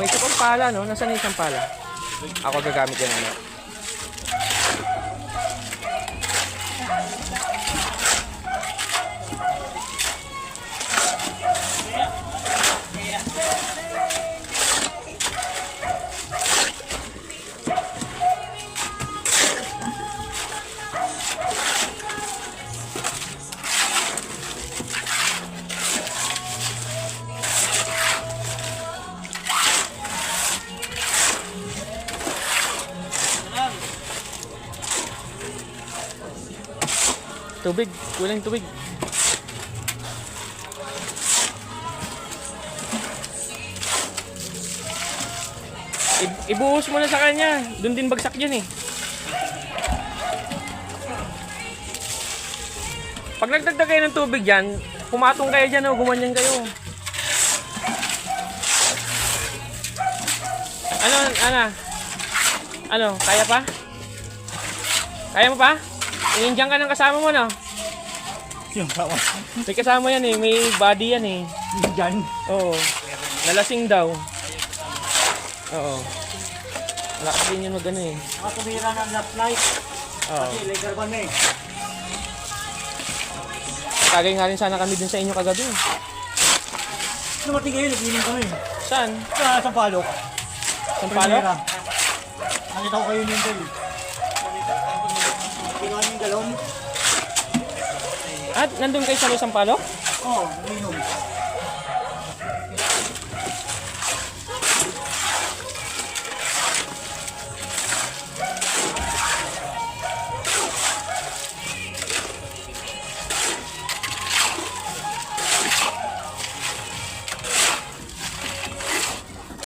May isa pang pala, no? Nasaan yung isang pala? Ako gagamit yan, ano? Tubig. Kulang tubig. I- ibuhos mo na sa kanya. Doon din bagsak yun eh. Pag nagdagdag kayo ng tubig dyan, pumatong kayo dyan o gumanyan kayo. Ano, ano? Ano, kaya pa? Kaya mo pa? Iindiyan ka ng kasama mo, no? Yung kawa. May kasama yan eh, may body yan eh. Diyan. Oo. Nalasing daw. Oo. Lakas din yun mag ano eh. Nakatumira ng last night. Oo. Kasi later ban eh. Tagay nga rin sana kami dun sa inyo kagabi. Dumating kayo, nag-inom kami. Saan? Sa Sampalok. Sampalo? Primera. Nakita ko kayo nito eh. Galon? At nandun kayo sa Sampalo? Oo, oh, nag-inom.